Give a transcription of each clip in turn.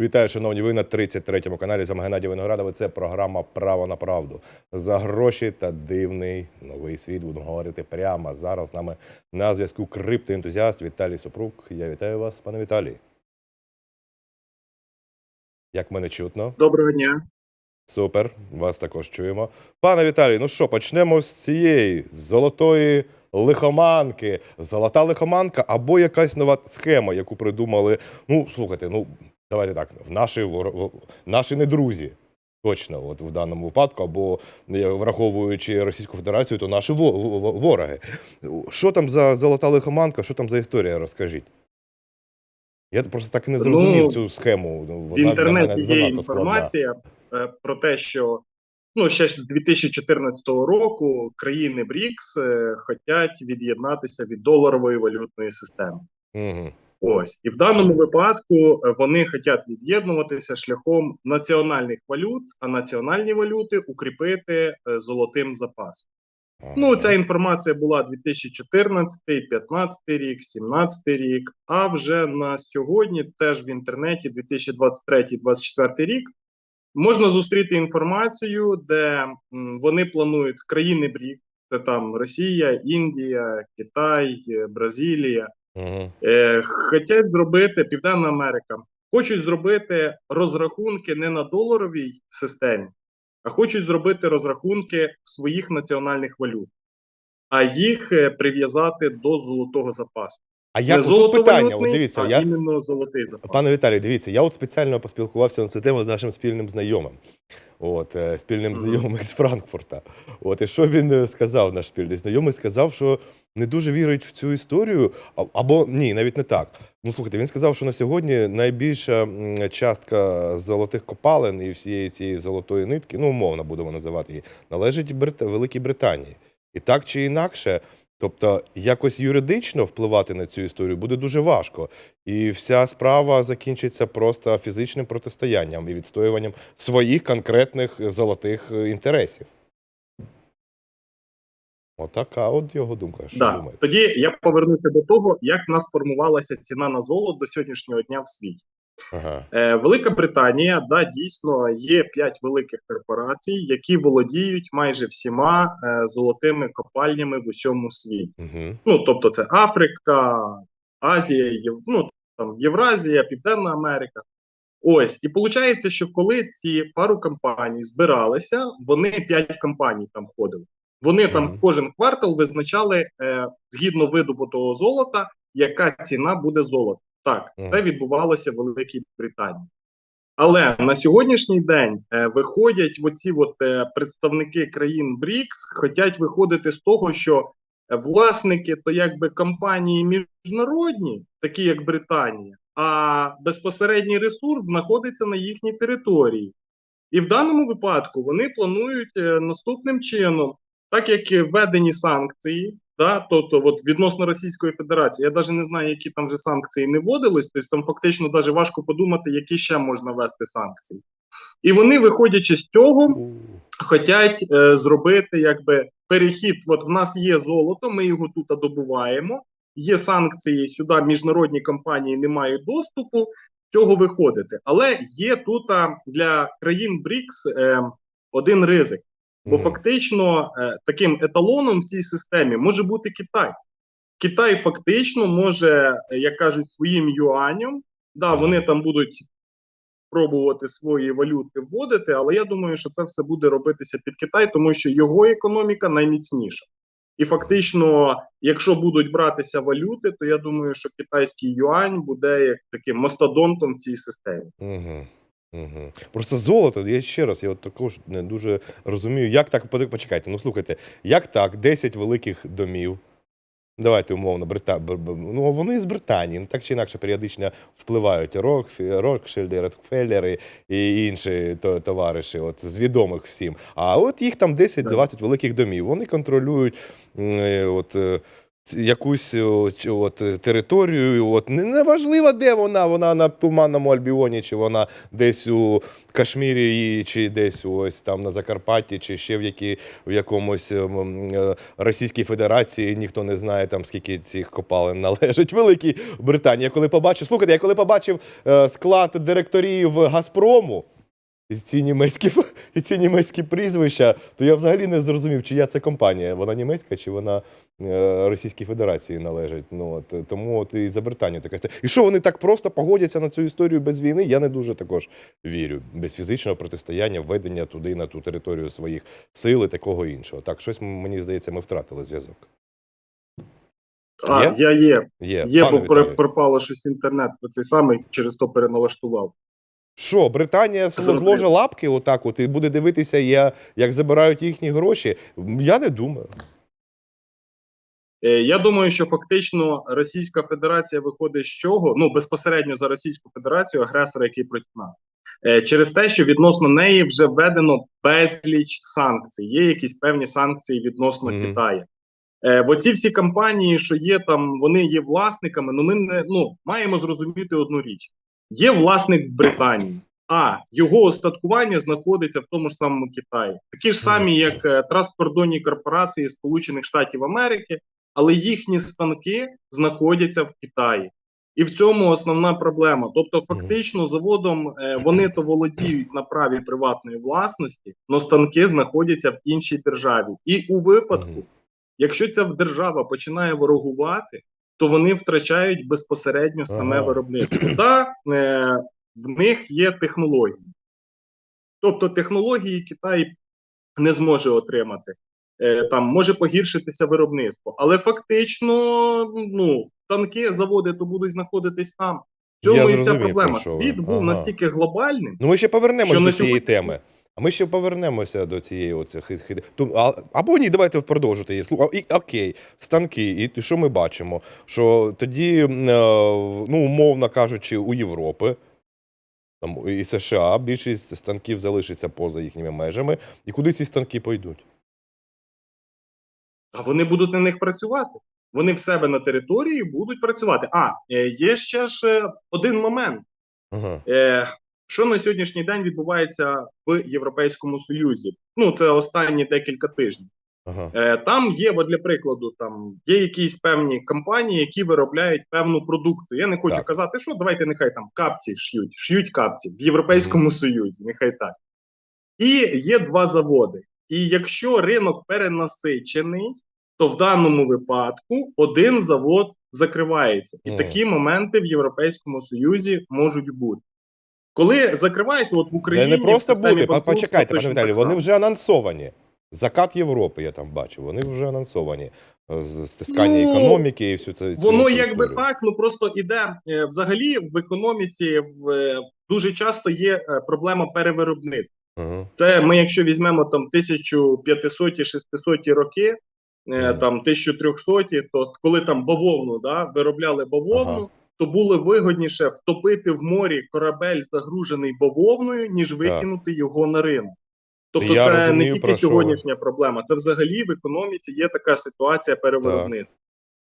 Вітаю, шановні. Ви на 33-му каналі з вами Геннадій Виноградовий. Це програма Право на правду за гроші та дивний новий світ. Будемо говорити прямо зараз. З нами на зв'язку криптоентузіаст Віталій Супрук. Я вітаю вас, пане Віталій. Як мене чутно? Доброго дня. Супер, вас також чуємо. Пане Віталій, ну що, почнемо з цієї золотої лихоманки. Золота лихоманка або якась нова схема, яку придумали. Ну, слухайте, ну давайте так, в наші, в- наші не друзі. Точно, от в даному випадку, або е, враховуючи Російську Федерацію, то наші во- во- вороги. Що там за золота лихоманка, що там за історія, розкажіть. Я просто так і не Ну, зрозумів цю схему. Ну, В інтернеті є занадто складна. інформація е, про те, що ну ще з 2014 року країни БРІКС е, хотять від'єднатися від доларової валютної системи. Угу. Ось і в даному випадку е, вони хочуть від'єднуватися шляхом національних валют, а національні валюти укріпити е, золотим запасом. Ну, ця інформація була 2014, 2015 рік, 2017 рік. А вже на сьогодні, теж в інтернеті, 2023-2024 рік, можна зустріти інформацію, де вони планують країни БРІК, це там Росія, Індія, Китай, е, Бразилія, Угу. е, хочуть зробити Південна Америка, хочуть зробити розрахунки не на доларовій системі, а хочуть зробити розрахунки своїх національних валют, а їх е, прив'язати до золотого запасу. А як тут питання? От дивіться, а я іменно золотий запас. пане Віталій, дивіться, я от спеціально поспілкувався на цю тему з нашим спільним знайомим. От е, спільним знайомим з Франкфурта. От і що він е, сказав, наш спільний знайомий, сказав, що не дуже вірить в цю історію, або ні, навіть не так. Ну слухайте, він сказав, що на сьогодні найбільша частка золотих копалин і всієї цієї золотої нитки, ну умовно будемо називати її, належить Брит... Великій Британії. І так чи інакше, тобто якось юридично впливати на цю історію буде дуже важко. І вся справа закінчиться просто фізичним протистоянням і відстоюванням своїх конкретних золотих е, інтересів. Отака от його думка. Що Да. думаєте? Тоді я повернуся до того, як в нас формувалася ціна на золото до сьогоднішнього дня в світі. Ага. Е, Велика Британія, да, дійсно є п'ять великих корпорацій, які володіють майже всіма е, золотими копальнями в усьому світі. Угу. Ну тобто, це Африка, Азія, Єв... ну там Євразія, Південна Америка. Ось і виходить, що коли ці пару компаній збиралися, вони п'ять компаній там входили. Вони там кожен квартал визначали е, згідно видобутого золота, яка ціна буде золота. Так, це відбувалося в Великій Британії. Але на сьогоднішній день е, виходять оці от, е, представники країн БРІКС, хочуть виходити з того, що власники то якби компанії міжнародні, такі як Британія, а безпосередній ресурс знаходиться на їхній території. І в даному випадку вони планують е, наступним чином, так як введені санкції, да, тобто от відносно Російської Федерації, я навіть не знаю, які там вже санкції не вводились, тобто там фактично навіть важко подумати, які ще можна ввести санкції. І вони, виходячи з цього, хочуть е, зробити якби перехід. От в нас є золото, ми його тут добуваємо. Є санкції сюди, міжнародні компанії не мають доступу. Цього виходити, але є тут для країн БРІКС е, один ризик. Бо фактично е, таким еталоном в цій системі може бути Китай. Китай фактично може, е, як кажуть, своїм юанем, да, вони там будуть пробувати свої валюти вводити, але я думаю, що це все буде робитися під Китай, тому що його економіка найміцніша. І фактично, якщо будуть братися валюти, то я думаю, що китайський юань буде як таким мастодонтом в цій системі. Угу. Угу. Просто золото, я ще раз, я от також не дуже розумію, як так, почекайте, ну слухайте, як так, 10 великих домів, давайте умовно, Брита... Ну вони з Британії, ну так чи інакше періодично впливають Рокфі... Рокшильди, Рокфеллери і інші товариші, от з відомих всім. А от їх там 10-20 великих домів, вони контролюють е, от, е, якусь от, е, територію. От, неважливо, де вона, вона на Туманному Альбіоні, чи вона десь у Кашмірі, чи десь ось там на Закарпатті, чи ще в, які, в якомусь ем, ем, е, Російській Федерації, ніхто не знає, там скільки цих копалин належить. Великій Британії. Я коли побачив, слухайте, я коли побачив е, склад директорів Газпрому. І ці німецькі і ці німецькі прізвища, то я взагалі не зрозумів, чия це компанія. Вона німецька чи вона е, Російській Федерації належить. Ну от е, тому от і за Британію така І що вони так просто погодяться на цю історію без війни? Я не дуже також вірю. Без фізичного протистояння, введення туди на ту територію своїх сил і такого іншого. Так, щось мені здається, ми втратили зв'язок. А, Є? я є. Є, Є, бо Віталію. пропало щось інтернет. Оцей самий через то переналаштував. Що, Британія зложе лапки отак от і буде дивитися, я, як забирають їхні гроші? Я не думаю. Е, Я думаю, що фактично Російська Федерація виходить з чого? Ну безпосередньо за Російську Федерацію, агресора, який проти нас, Е, через те, що відносно неї вже введено безліч санкцій. Є якісь певні санкції відносно Мгм. Китаю. Е, бо ці всі компанії, що є там, вони є власниками. Ну ми не ну маємо зрозуміти одну річ: є власник в Британії. А його остаткування знаходиться в тому ж самому Китаї, такі ж самі, як е, транскордонні корпорації Сполучених Штатів Америки, але їхні станки знаходяться в Китаї. І в цьому основна проблема. Тобто, фактично, заводом е, вони то володіють на праві приватної власності, але станки знаходяться в іншій державі. І у випадку, якщо ця держава починає ворогувати, то вони втрачають безпосередньо саме Ага. виробництво. Та е, в них є технології. Тобто технології Китай не зможе отримати. Е, там може погіршитися виробництво, але фактично, ну танки, заводи то будуть знаходитись там. В цьому і вся проблема. про. Світ був Ага. настільки глобальним. Ну, ми ще повернемося до цієї сьогодні- теми. А ми ще повернемося до цієї оце хи- хи- а- Або ні, давайте продовжити її. Слухай, і окей, станки, і що ми бачимо? Що тоді, е, ну, умовно кажучи, у Європи і США більшість станків залишиться поза їхніми межами. І куди ці станки пойдуть? А вони будуть на них працювати. Вони в себе на території будуть працювати. А е, є ще ж е, один момент. Ага. Е, що на сьогоднішній день відбувається в Європейському Союзі? Ну це останні декілька тижнів. Ага. Е, там є, от для прикладу, там є якісь певні компанії, які виробляють певну продукцію. Я не хочу Так. казати, що давайте нехай там капці шьють, шьють капці в Європейському Союзі, нехай так. І є два заводи. І якщо ринок перенасичений, то в даному випадку один завод закривається. І Мгм. такі моменти в Європейському Союзі можуть бути. Коли закривається, от в Це не просто бути. Почекайте, пане Віталію, вони вже анонсовані. Закат Європи, я там бачив. Вони вже анонсовані. З стискання Ну, економіки і всю це. цю Воно якби так, ну просто іде е, взагалі в економіці в, е, дуже часто є е, проблема перевиробництва. Ага. Це ми, якщо візьмемо там 1500-600 роки, е, Мгм. там 1300, то коли там бавовну да, виробляли бавовну, Ага. То було вигодніше втопити в морі корабель, загружений бавовною, ніж викинути його на ринок. Тобто, Я це розумію, не тільки ви. сьогоднішня проблема, це взагалі в економіці є така ситуація перевиробництва.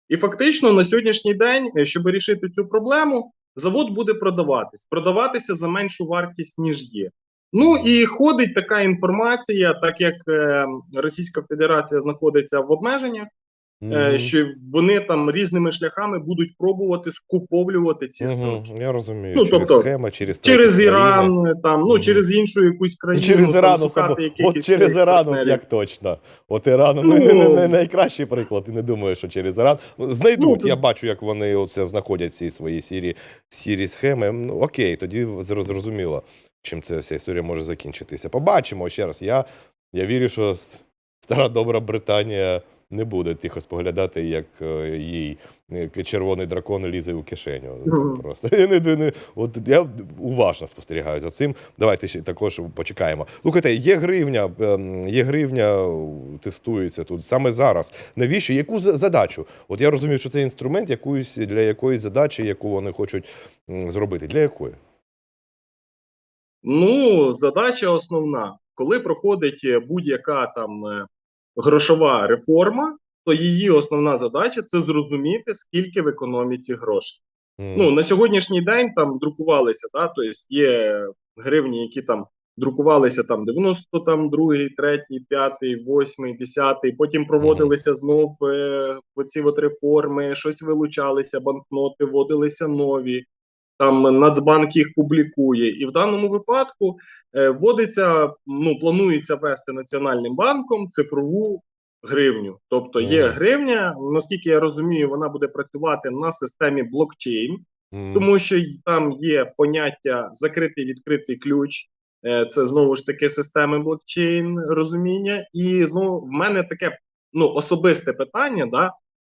І фактично на сьогоднішній день, е, щоб вирішити цю проблему, завод буде продаватись, продаватися за меншу вартість, ніж є. Ну і ходить така інформація, так як е, Російська Федерація знаходиться в обмеженнях, е, Мгм. що вони там різними шляхами будуть пробувати скуповлювати ці Мгм, станки. Я розумію. Ну, через тобто, схеми, через Через треті країни. Іран, там, ну Мгм. через іншу якусь країну, Через там, Іран, От через Іран, от як точно. От Іран, ну, Ну, не, не, не найкращий приклад, і не думаю, що через Іран. Ну, Знайдуть, Ну, я то- бачу, як вони оце знаходять ці свої сірі, сірі схеми. Ну, окей, тоді зрозуміло, чим ця вся історія може закінчитися. Побачимо ще раз. Я, я вірю, що стара добра Британія не буде тихо споглядати, як е, їй е, червоний дракон лізе у кишеню. Мгм. Просто я не, не, от я уважно спостерігаю за цим. Давайте ще також почекаємо. Слухайте, є гривня, ем, є гривня, тестується тут саме зараз. Навіщо? Яку задачу? От я розумію, що це інструмент якоїсь для якоїсь задачі, яку вони хочуть зробити. Для якої? Ну, задача основна, коли проходить е, будь-яка там грошова реформа, то її основна задача це зрозуміти, скільки в економіці грошей. М. Ну на сьогоднішній день там друкувалися, да, тобто є гривні, які там друкувалися там 92, там, 2, 3, 5, 8, 10, потім проводилися знов е, оці от реформи, щось вилучалися, банкноти, вводилися нові. Там Нацбанк їх публікує, і в даному випадку е, вводиться, ну планується ввести Національним банком цифрову гривню. Тобто є гривня, наскільки я розумію, вона буде працювати на системі блокчейн, тому що там є поняття закритий відкритий ключ. Е, Це знову ж таки системи блокчейн розуміння. І знову в мене таке ну особисте питання: да,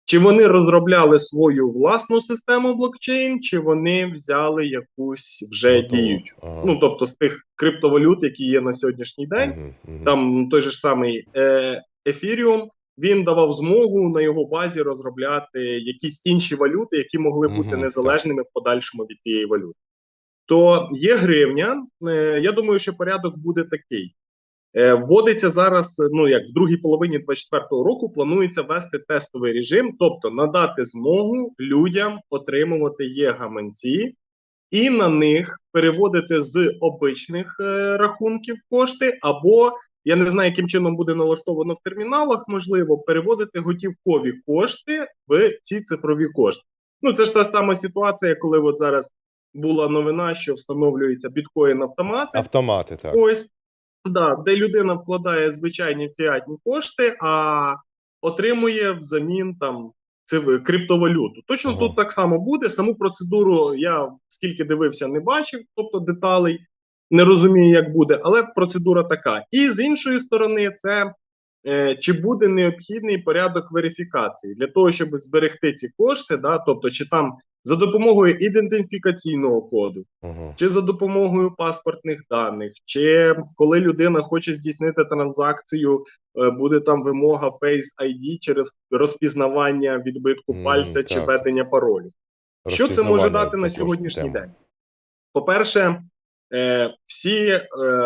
чи вони розробляли свою власну систему блокчейн, чи вони взяли якусь вже Готово. діючу? Ага. Ну тобто з тих криптовалют, які є на сьогоднішній день, Мгм, мгм. там той же ж самий е, Ethereum, він давав змогу на його базі розробляти якісь інші валюти, які могли бути Мгм, незалежними в подальшому від цієї валюти. То є гривня. Е, я думаю, що порядок буде такий. Е, вводиться зараз, ну як в другій половині 24-го року, планується ввести тестовий режим, тобто надати змогу людям отримувати є-гаманці і на них переводити з обичних е, рахунків кошти, або я не знаю, яким чином буде налаштовано в терміналах, можливо, переводити готівкові кошти в ці цифрові кошти. Ну це ж та сама ситуація, коли от зараз була новина, що встановлюється біткоін автомати. Автомати, так. Ось да, де людина вкладає звичайні фіатні кошти, а отримує взамін там це криптовалюту. Точно Ага. тут так само буде. Саму процедуру я скільки дивився, не бачив, тобто деталей не розумію, як буде, але процедура така. І з іншої сторони, це е, чи буде необхідний порядок верифікації для того, щоб зберегти ці кошти, да, тобто, чи там за допомогою ідентифікаційного коду, Ага. чи за допомогою паспортних даних, чи коли людина хоче здійснити транзакцію, е, буде там вимога Face ID через розпізнавання відбитку пальця чи так. введення паролю. Що це може дати на сьогоднішній тема. день? По-перше, е, всі, е,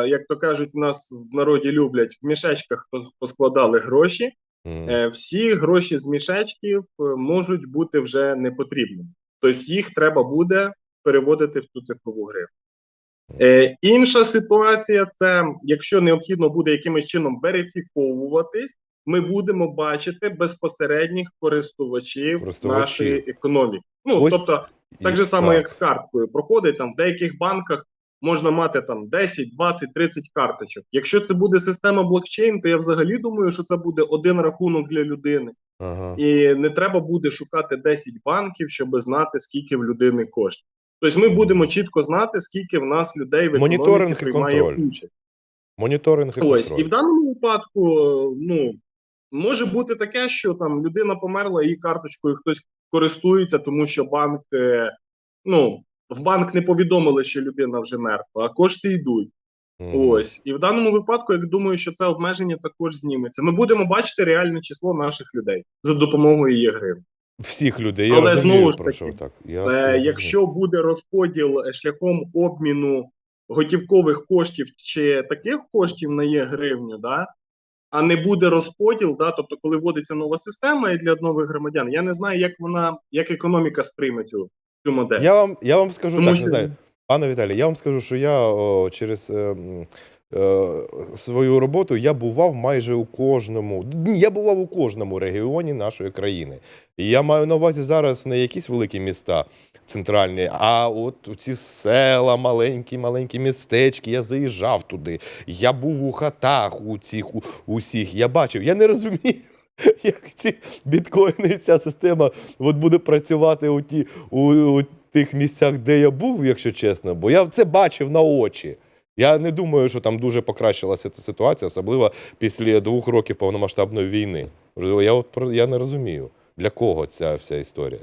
як то кажуть, у нас в народі люблять в мішечках поскладали гроші. Е, всі гроші з мішечків е, можуть бути вже непотрібними. Тобто їх треба буде переводити в цю цифрову гривню. Е, інша ситуація це якщо необхідно буде якимось чином верифіковуватись, ми будемо бачити безпосередніх користувачів Користувачів. нашої економіки. Ну Ось тобто, так же само, так. як з карткою проходить там в деяких банках. Можна мати там 10, 20, 30 карточок. Якщо це буде система блокчейн, то я взагалі думаю, що це буде один рахунок для людини, Ага. і не треба буде шукати 10 банків, щоб знати, скільки в людини коштів. Тобто ми будемо чітко знати, скільки в нас людей в економіці приймає контроль. участь. Моніторинг і Ось і в даному випадку, ну може бути таке, що там людина померла, її карточкою хтось користується, тому що банк, е, ну в банк не повідомили, що людина вже мертва, а кошти йдуть. Ось і в даному випадку, я думаю, що це обмеження також зніметься. Ми будемо бачити реальне число наших людей за допомогою є гривень. Всіх людей. Я Але розумію, знову ж таки, що так. Я, Е, я якщо буде розподіл е, шляхом обміну готівкових коштів чи таких коштів на є гривню, да, а не буде розподіл, да, тобто, коли вводиться нова система і для нових громадян, я не знаю, як вона, як економіка сприйме цю, цю модель. Я вам, я вам скажу Тому так, що- не знаю. Пане Віталій, я вам скажу, що я о, через е, е, свою роботу я бував майже у кожному. Я бував у кожному регіоні нашої країни. І я маю на увазі зараз не якісь великі міста центральні, а от ці села, маленькі, маленькі містечки. Я заїжджав туди. Я був у хатах у цих у, усіх. Я бачив. Я не розумію. Як ці біткоїни, і ця система от буде працювати у, ті, у, у тих місцях, де я був, якщо чесно, бо я це бачив на очі. Я не думаю, що там дуже покращилася ця ситуація, особливо після двох років повномасштабної війни. Я от я не розумію, для кого ця вся історія.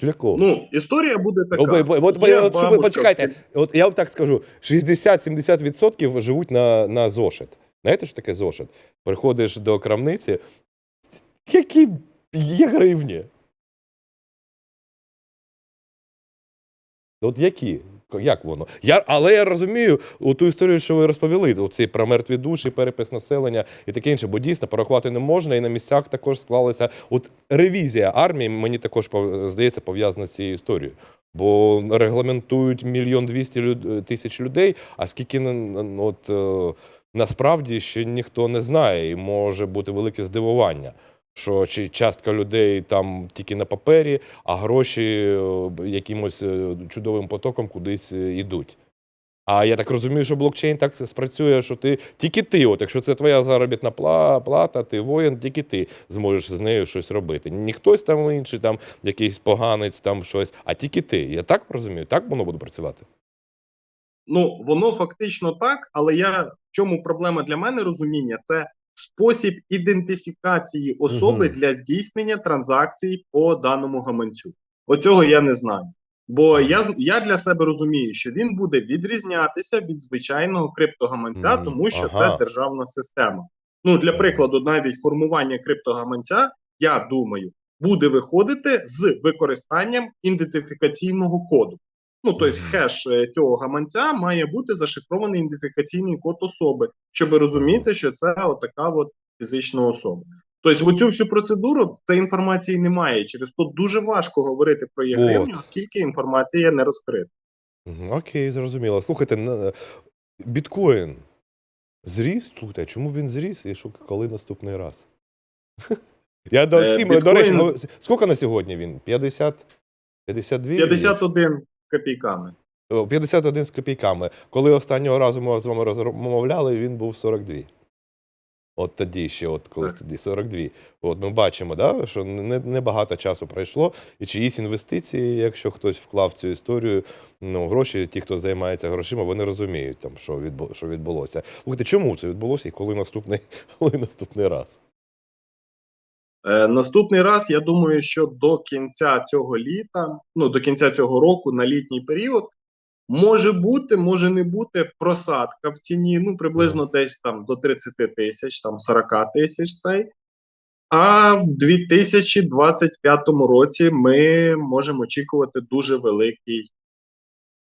Для кого? Ну, історія буде така. От, от, бабушка, почекайте, от я вам так скажу: 60-70% живуть на, на зошит. Знаєте, що таке зошит? Приходиш до крамниці, які є гривні. От які? Як воно? Я, але я розумію у ту історію, що ви розповіли, оці про мертві душі, перепис населення і таке інше, бо дійсно порахувати не можна, і на місцях також склалася. От ревізія армії мені також здається пов'язана з цією історією. Бо регламентують мільйон двісті тисяч людей, а скільки от, е, насправді ще ніхто не знає, і може бути велике здивування. Що чи частка людей там тільки на папері, а гроші е, якимось е, чудовим потоком кудись е, йдуть. А я так розумію, що блокчейн так спрацює, що ти тільки ти, от якщо це твоя заробітна плата, ти воїн, тільки ти зможеш з нею щось робити. Ні хтось там інший, там якийсь поганець, там щось, а тільки ти. Я так розумію, так воно буде працювати. Ну, воно фактично так, але я в чому проблема для мене розуміння? Це спосіб ідентифікації особи Мгм. для здійснення транзакцій по даному гаманцю. Оцього я не знаю. Бо я, я для себе розумію, що він буде відрізнятися від звичайного криптогаманця, Мгм, тому що ага. це державна система. Ну, для прикладу, навіть формування криптогаманця, я думаю, буде виходити з використанням ідентифікаційного коду. Ну, тобто, хеш е, цього гаманця має бути зашифрований ідентифікаційний код особи, щоб розуміти, що це отака от фізична особа. Тобто, в оцю всю процедуру цієї інформації немає. Через то дуже важко говорити про її гривню, оскільки інформація не розкрита. Окей, зрозуміло. Слухайте, біткоін зріс? Слухайте, а чому він зріс і що коли наступний раз? Я до Е, всім, до речі, ну, скільки на сьогодні він? 50? 52? 51 копійками. О, 51 з копійками. Коли останнього разу ми з вами розмовляли, він був 42. От тоді ще, от колись тоді 42. От ми бачимо, да, що не, не часу пройшло, і чиїсь інвестиції, якщо хтось вклав в цю історію, ну, гроші, ті, хто займається грошима, вони розуміють, там, що, відбу, що відбулося. Слухайте, чому це відбулося і коли наступний, коли наступний раз? Е, наступний раз, я думаю, що до кінця цього літа, ну до кінця цього року, на літній період, може бути, може не бути просадка в ціні, ну приблизно десь там до 30 тисяч, там 40 тисяч цей. А в 2025 році ми можемо очікувати дуже великий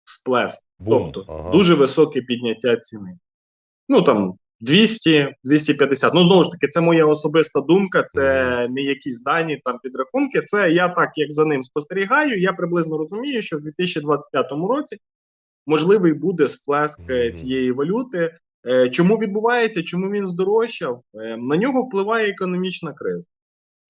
сплеск, Бум. тобто Ага. дуже високе підняття ціни. Ну там 200, 250. Ну знову ж таки, це моя особиста думка, це не якісь дані там підрахунки. Це я так як за ним спостерігаю. Я приблизно розумію, що в 2025 році можливий буде сплеск е, цієї валюти. Е, Чому відбувається? Чому він здорожчав? Е, На нього впливає економічна криза.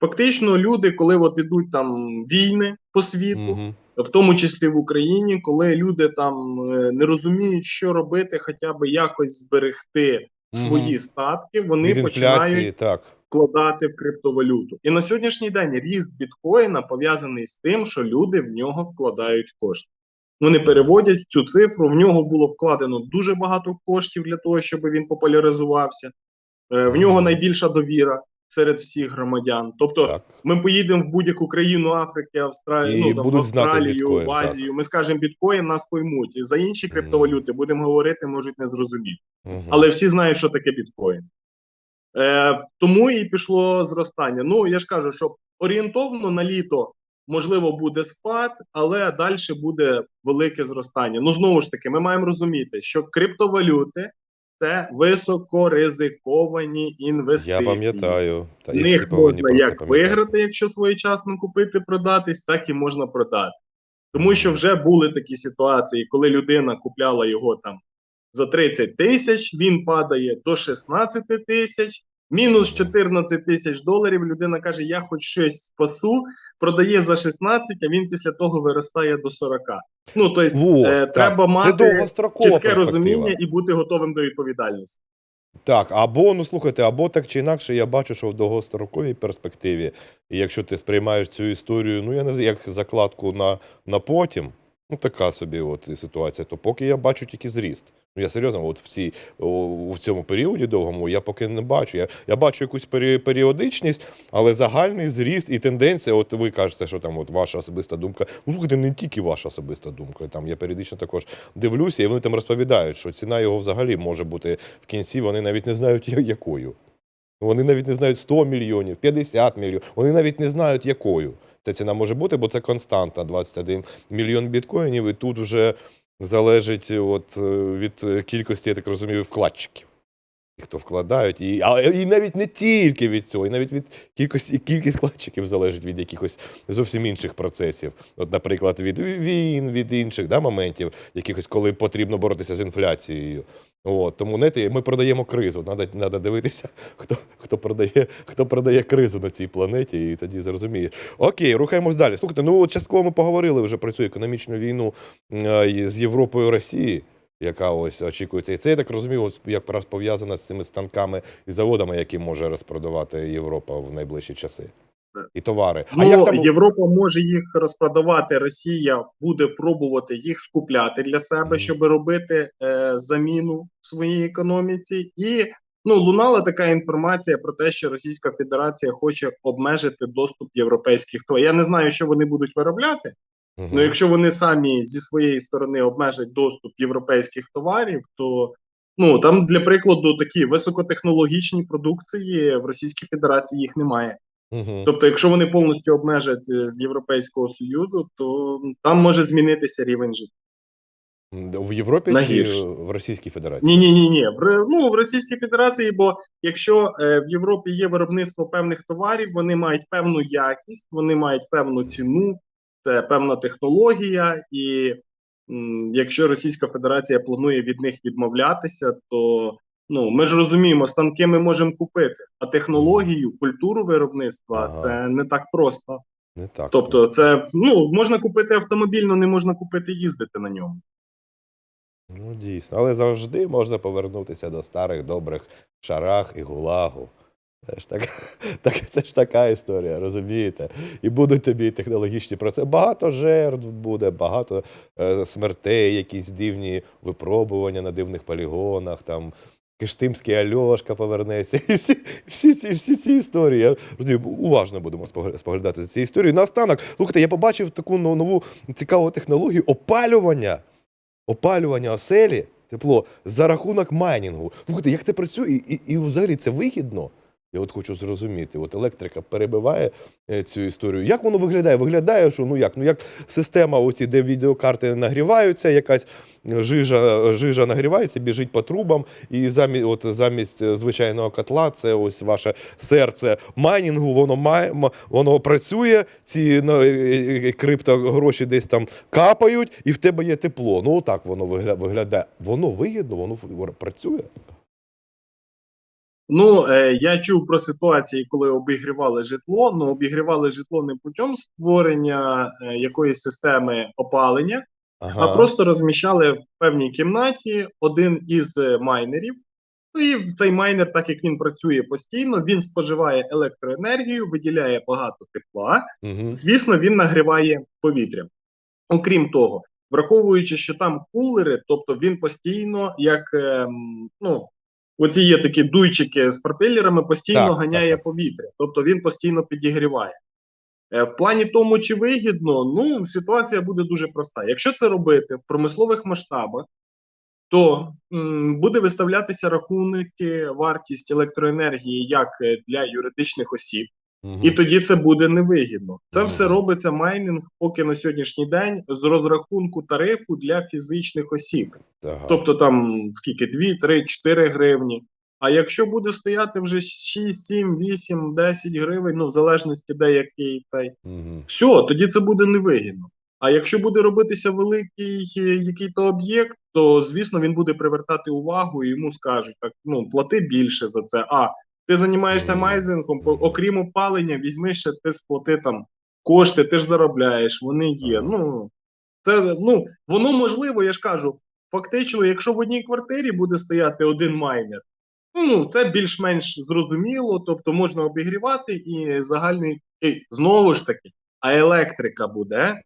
Фактично, люди, коли от ідуть там війни по світу, Мгм. в тому числі в Україні, коли люди там не розуміють, що робити, хоча б якось зберегти свої Мгм. статки, вони Від починають так. вкладати в криптовалюту. І на сьогоднішній день ріст біткоїна пов'язаний з тим, що люди в нього вкладають кошти. Вони переводять цю цифру. В нього було вкладено дуже багато коштів для того, щоб він популяризувався. Е, В нього найбільша довіра серед всіх громадян. Тобто, так. ми поїдемо в будь-яку країну Африки, Австралію, І ну, там, будуть знати Австралію, біткоін, в Азію. Ми скажемо біткоін, нас поймуть. І за інші криптовалюти будемо говорити, можуть не зрозуміти. Мгм. Але всі знають, що таке біткоін. Е, тому і пішло зростання. Ну, я ж кажу, що орієнтовно на літо можливо буде спад, але далі буде велике зростання. Ну, знову ж таки, ми маємо розуміти, що криптовалюти це високоризиковані інвестиції. Я пам'ятаю. Та, і них можна як виграти, якщо своєчасно купити, продатись, так і можна продати. Тому що вже були такі ситуації, коли людина купляла його там за 30 тисяч, він падає до 16 тисяч, мінус 14 тисяч доларів. Людина каже: Я хоч щось спасу, продає за 16, а він після того виростає до 40. Ну тобто, е, треба мати чітке розуміння і бути готовим до відповідальності. Так, або, ну слухайте, або так чи інакше, я бачу, що в довгостроковій перспективі, і якщо ти сприймаєш цю історію, ну я не знаю, як закладку на, на потім, ну така собі от ситуація, то поки я бачу тільки зріст. Ну я серйозно, от в цій в цьому періоді довгому я поки не бачу. Я, я бачу якусь періодичність, але загальний зріст і тенденція, от ви кажете, що там от ваша особиста думка. Ну, слухайте, не тільки ваша особиста думка. Там я періодично також дивлюся, і вони там розповідають, що ціна його взагалі може бути в кінці, вони навіть не знають, якою. Вони навіть не знають 100 мільйонів, 50 мільйонів. Вони навіть не знають, якою ця ціна може бути, бо це константа 21 мільйон біткоїнів. І тут вже залежить от, е, від кількості, я так розумію, вкладчиків. Хто вкладають, і, а, і навіть не тільки від цього, і навіть від кількості кількість вкладчиків залежить від якихось зовсім інших процесів. От, наприклад, від війн, від інших да, моментів, якихось, коли потрібно боротися з інфляцією. От, тому знаєте, ми продаємо кризу. Надо, надо дивитися, хто, хто, продає, хто продає кризу на цій планеті, і тоді зрозуміє. Окей, рухаємось далі. Слухайте, ну частково ми поговорили вже про цю економічну війну е, з Європою і Росії, яка ось очікується. І це я так розумію, ось як раз пов'язано з цими станками і заводами, які може розпродавати Європа в найближчі часи. І товари. А Ну, як там Європа може їх розпродавати, Росія буде пробувати їх скупляти для себе, Мгм. щоб робити е, заміну в своїй економіці. І ну, лунала така інформація про те, що Російська Федерація хоче обмежити доступ європейських товарів. Я не знаю, що вони будуть виробляти. Ну, якщо вони самі зі своєї сторони обмежать доступ європейських товарів, то ну там для прикладу такі високотехнологічні продукції в Російській Федерації їх немає. Мгм. Тобто, якщо вони повністю обмежать е, з Європейського Союзу, то там може змінитися рівень життя. в Європі на чи гірше. в Російській Федерації? Ні, ні, ні, ні. В ну в Російській Федерації, бо якщо е, в Європі є виробництво певних товарів, вони мають певну якість, вони мають певну ціну, це певна технологія, і м, якщо Російська Федерація планує від них відмовлятися, то ну ми ж розуміємо, станки ми можемо купити, а технологію, культуру виробництва Ага. це не так просто. Не так. Тобто, це ну можна купити автомобіль, але не можна купити їздити на ньому. Ну, дійсно. Але завжди можна повернутися до старих добрих шарах і гулагу. Це ж, так, так, це ж така історія, розумієте? І будуть тобі технологічні процеси. Багато жертв буде, багато е, смертей, якісь дивні випробування на дивних полігонах, там Киштимський Альошка повернеться. І всі, всі, ці, всі ці історії. Я розумію, уважно будемо споглядати за цією історією. Наостанок, слухайте, я побачив таку нову цікаву технологію опалювання опалювання оселі, тепло за рахунок майнінгу. Слухайте, як це працює, і, і, і взагалі це вигідно. Я от хочу зрозуміти. От електрика перебиває е, цю історію. Як воно виглядає? Виглядає, що ну як? Ну як система, оці, де відеокарти нагріваються, якась жижа, жижа нагрівається, біжить по трубам, і замість, от, замість звичайного котла, це ось ваше серце майнінгу, воно має, воно працює, ці ну, криптогроші десь там капають, і в тебе є тепло. Ну так воно вигля- виглядає. Воно вигідно, воно працює. Ну е, я чув про ситуації, коли обігрівали житло. Ну обігрівали житло не путем створення е, якоїсь системи опалення, Ага. а просто розміщали в певній кімнаті один із е, майнерів. Ну і цей майнер, так як він працює постійно, він споживає електроенергію, виділяє багато тепла. Угу. Звісно, він нагріває повітря. Окрім того, враховуючи, що там кулери, тобто він постійно, як ем, ну, оці є такі дуйчики з пропелерами, постійно Так, ганяє так. повітря, тобто він постійно підігріває. Е, В плані тому, чи вигідно, ну ситуація буде дуже проста. Якщо це робити в промислових масштабах, то м, буде виставлятися рахунки, вартість електроенергії як е, для юридичних осіб, Угу. і тоді це буде невигідно. Це все робиться майнінг поки на сьогоднішній день з розрахунку тарифу для фізичних осіб. Ага. Тобто там скільки 2, 3, 4 гривні. А якщо буде стояти вже 6, 7, 8, 10 гривень, ну в залежності де який цей, Угу. все, тоді це буде невигідно. А якщо буде робитися великий е, який-то об'єкт, то звісно він буде привертати увагу і йому скажуть так: ну плати більше за це. А ти займаєшся майдингом, окрім опалення, візьми ще ти сплати там кошти, ти ж заробляєш, вони є. Ну це ну воно можливо, я ж кажу. Фактично, якщо в одній квартирі буде стояти один майнер, ну це більш-менш зрозуміло, тобто можна обігрівати і загальний і, знову ж таки, а електрика буде.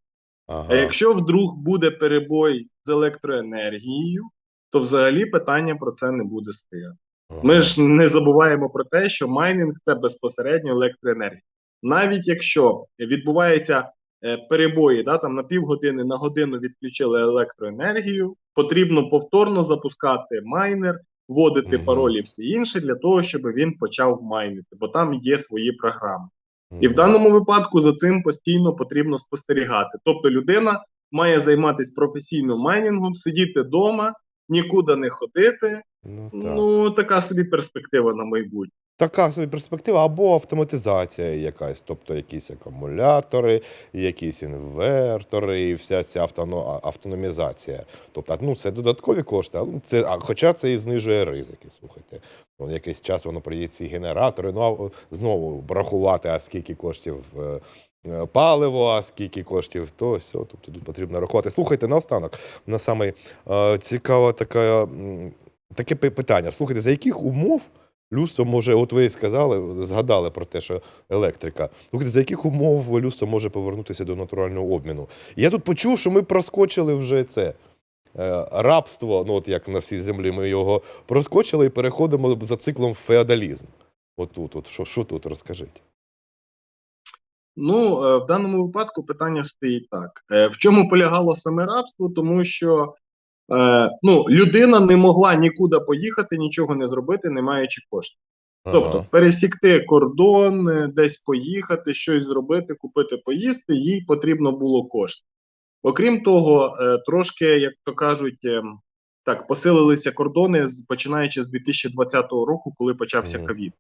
Ага. А якщо вдруг буде перебой з електроенергією, то взагалі питання про це не буде стояти. Ми ж не забуваємо про те, що майнинг це безпосередньо електроенергія. Навіть якщо відбуваються е, перебої, да, там на півгодини, на годину відключили електроенергію, потрібно повторно запускати майнер, вводити паролі, все інше для того, щоб він почав майнити, бо там є свої програми. І в даному випадку за цим постійно потрібно спостерігати. Тобто людина має займатися професійно майнінгом, сидіти вдома, нікуди не ходити. Ну, так. Ну, така собі перспектива на майбутнє. Така собі перспектива, або автоматизація якась, тобто якісь акумулятори, якісь інвертори, і вся ця автоно, автономізація. Тобто, ну, це додаткові кошти, але це, а, хоча це і знижує ризики. Слухайте. Ну, якийсь час воно приїде ці генератори, ну а знову рахувати, а скільки коштів. Е, Паливо, а скільки коштів, то все, тобто тут потрібно рахувати. Слухайте, наостанок, на саме цікава таке питання. Слухайте, за яких умов Люстро може, от ви сказали, згадали про те, що електрика. Слухайте, за яких умов люстро може повернутися до натурального обміну? Я тут почув, що ми проскочили вже це. е, Рабство, ну от як на всій землі, ми його проскочили і переходимо за циклом феодалізм. Отут, от що тут розкажіть? Ну, е, в даному випадку питання стоїть так: Е, в чому полягало саме рабство? Тому що е, ну, людина не могла нікуди поїхати, нічого не зробити, не маючи коштів. Тобто пересікти кордон, десь поїхати, щось зробити, купити, поїсти, їй потрібно було кошти. Окрім того, трошки, як то кажуть, е, так, посилилися кордони, починаючи з 2020 року, коли почався ковід.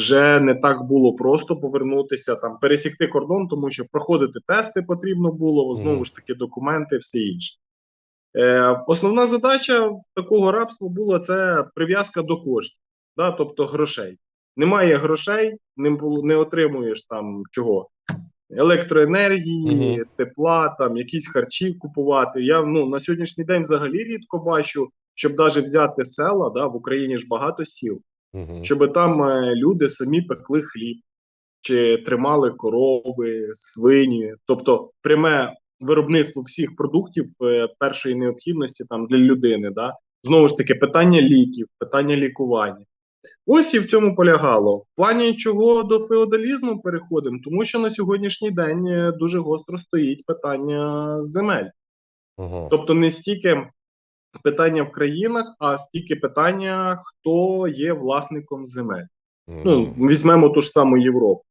Вже не так було просто повернутися, там, пересікти кордон, тому що проходити тести потрібно було, знову ж таки, документи, все інше. Е, основна задача такого рабства була це прив'язка до коштів, да, тобто грошей. Немає грошей, не, не отримуєш там чого. Електроенергії, Мгм. тепла, там якісь харчі купувати. Я ну на сьогоднішній день взагалі рідко бачу, щоб навіть взяти села, да, в Україні ж багато сіл, Угу. щоб там е, люди самі пекли хліб чи тримали корови, свині, тобто пряме виробництво всіх продуктів е, першої необхідності там для людини. Да? Знову ж таки, питання ліків, питання лікування. Ось і в цьому полягало. В плані чого до феодалізму переходимо, тому що на сьогоднішній день е, дуже гостро стоїть питання земель. Угу. Тобто не стільки питання в країнах, а стільки питання, хто є власником земель. Ну, візьмемо ту ж саму Європу.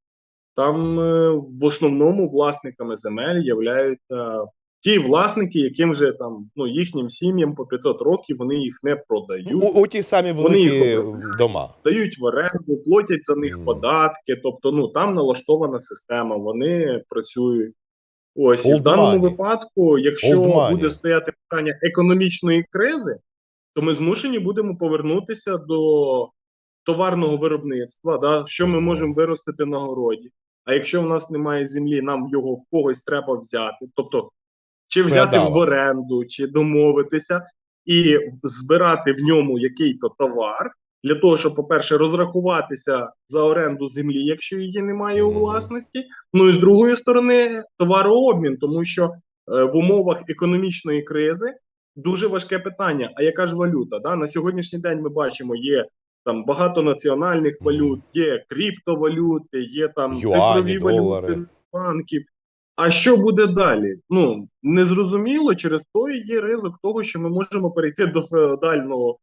Там е, в основному власниками земель являються ті власники, яким же там ну їхнім сім'ям по 500 років вони їх не продають, У, у ті самі Вони їх великі дома. дають в оренду, платять за них Мгм. податки. Тобто, ну там налаштована система, вони працюють. Ось і в даному money. випадку, якщо Old money. буде стояти питання економічної кризи, то ми змушені будемо повернутися до товарного виробництва, да, що ми можемо виростити на городі. А якщо в нас немає землі, нам його в когось треба взяти. Тобто, чи взяти Феодала. в оренду, чи домовитися і збирати в ньому який-то товар для того, щоб, по-перше, розрахуватися за оренду землі, якщо її немає у власності. Ну і з другої сторони, товарообмін, тому що е, в умовах економічної кризи дуже важке питання. А яка ж валюта? Да? На сьогоднішній день ми бачимо, є там багато національних валют, є криптовалюти, є там Юані, цифрові долари. валюти банків. А що буде далі? Ну незрозуміло, через то є ризик того, що ми можемо перейти до феодального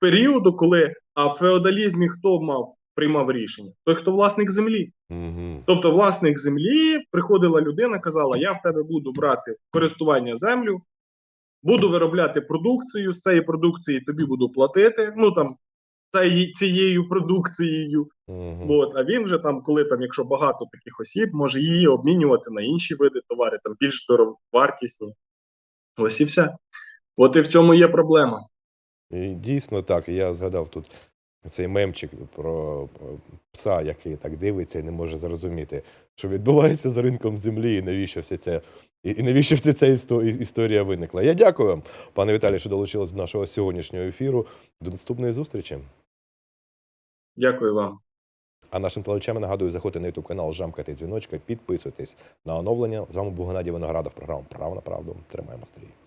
періоду, коли а в феодалізмі хто мав приймав рішення? Той, хто власник землі. Угу. Тобто, власник землі приходила людина, казала: Я в тебе буду брати в користування землю, буду виробляти продукцію, з цієї продукції тобі буду платити. Ну там та- цією продукцією. Угу. От, а він вже там, коли там, якщо багато таких осіб, може її обмінювати на інші види товарів, там більш дороговартісні. Ось і все. От і в цьому є проблема. І дійсно так. Я згадав тут цей мемчик про пса, який так дивиться і не може зрозуміти, що відбувається з ринком землі, і навіщо вся ця, і, навіщо вся ця історія виникла. Я дякую вам, пане Віталій, що долучились до нашого сьогоднішнього ефіру. До наступної зустрічі. Дякую вам. А нашим телечам нагадую, заходьте на YouTube канал, жамкайте дзвіночка, підписуйтесь на оновлення. З вами був Геннадій Виноградов. Програма Право на правду. Тримаємо стрій.